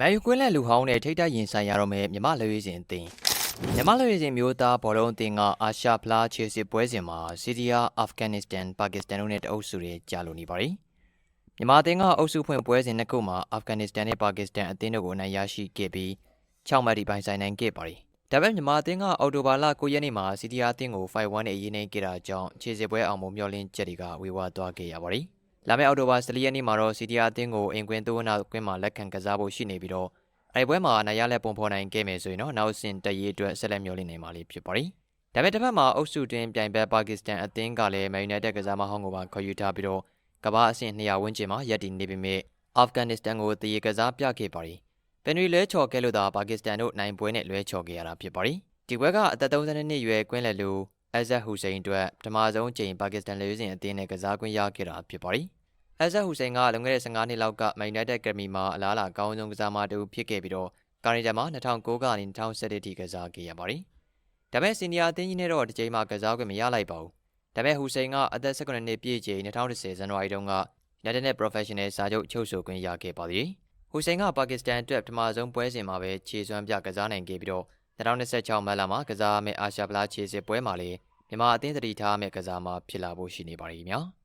မန်ယူကွင်းလက်လူဟောင်းနဲ့ထိတ်တိုက်ရင်ဆိုင်ရတော့မယ်မြမလွေးစင်အသင်းမြမလွေးစင်မျိုးသားဘောလုံးအသင်းကအာရှဖလားခြေစစ်ပွဲစဉ်မှာစီးရီးယားအာဖဂန်နစ္စတန်ပါကစ္စတန်တို့နဲ့တအုပ်စုတွေကြာလို့နေပါပြီမြမအသင်းကအုပ်စုဖွင့်ပွဲစဉ်နှစ်ခုမှာအာဖဂန်နစ္စတန်နဲ့ပါကစ္စတန်အသင်းတို့ကိုအနိုင်ရရှိခဲ့ပြီး6မှတ်ထိပိုင်ဆိုင်နိုင်ခဲ့ပါတယ်ဒါပေမဲ့မြန်မာအသင်းကအော်တိုဘာလ9ရက်နေ့မှာစီးရီးယားအသင်းကို5-1နဲ့အရေးနိုင်ခဲ့တာကြောင့်ခြေစစ်ပွဲအောင်မှုမျှော်လင့်ချက်တွေကဝေဝါးသွားခဲ့ရပါတယ် လာမယ့်အော်တိုဘာ14ရက်နေ့မှာတော့စီးရီးယားအသင်းကိုအင်ကွင်းသိုးနာကွင်းမှာလက်ခံကစားဖို့ရှိနေပြီးတော့အဲဒီပွဲမှာနိုင်ရလက်ပုံဖော်နိုင်ခဲ့မယ်ဆိုရင်တော့နောက်ဆင့်တရေးအတွက်ဆက်လက်မျှော်လင့်နေမှာလေးဖြစ်ပါတယ်။ဒါပေမဲ့တစ်ဖက်မှာအုပ်စုတွင်ပြိုင်ဘက်ပါကစ္စတန်အသင်းကလည်းမန်ယူနိုက်တက်ကစားမဟောင်းကိုပါခေါ်ယူထားပြီးတော့ကမ္ဘာအဆင့်200ဝန်းကျင်မှာရပ်တည်နေပေမဲ့အာဖဂန်နစ္စတန်ကိုတည်ရကစားပြခဲ့ပါတယ်။ပင်ရီလွဲချော်ခဲ့လို့သာပါကစ္စတန်တို့နိုင်ပွဲနဲ့လွဲချော်ခဲ့ရတာဖြစ်ပါတယ်။ဒီပွဲကအသက်32နှစ်ရွယ်ကွင်းလက်လူအဇက်ဟူစိန်အတွက်ပထမဆုံးချိန်ပါကစ္စတန်လူစင်အသင်းနဲ့ကစားခွင့်ရခဲ့တာဖြစ်ပါတယ်။ အဇက်ဟူစိန်ကလွန်ခဲ့တဲ့15နှစ်လောက်ကမန်ယူနိုက်တက်ကရမီမှာအလားအလာအကောင်းဆုံးကစားမတူဖြစ်ခဲ့ပြီးတော့ကာရီဂျာမှာ2009ကနေ2011ထိကစားခဲ့ရပါတယ်။ဒါပေမဲ့စီနီယာအသင်းကြီးနဲ့တော့ဒီချိန်မှာကစားခွင့်မရလိုက်ပါဘူး။ဒါပေမဲ့ဟူစိန်ကအသက်19နှစ်ပြည့်ချိန်2010ဇန်နဝါရီတုန်းက United နဲ့ Professional စာချုပ်ချုပ်ဆိုခွင့်ရခဲ့ပါသေးတယ်။ဟူစိန်ကပါကစ္စတန်အတွက်ပထမဆုံးပွဲစဉ်မှာပဲခြေစွမ်းပြကစားနိုင်ခဲ့ပြီးတော့2026မတ်လမှာကစားမယ့်အာရှဗလာခြေစစ်ပွဲမှာလည်းမြန်မာအသင်းတတိထားမယ့်ကစားမှာဖြစ်လာဖို့ရှိနေပါလိမ့်မယ်။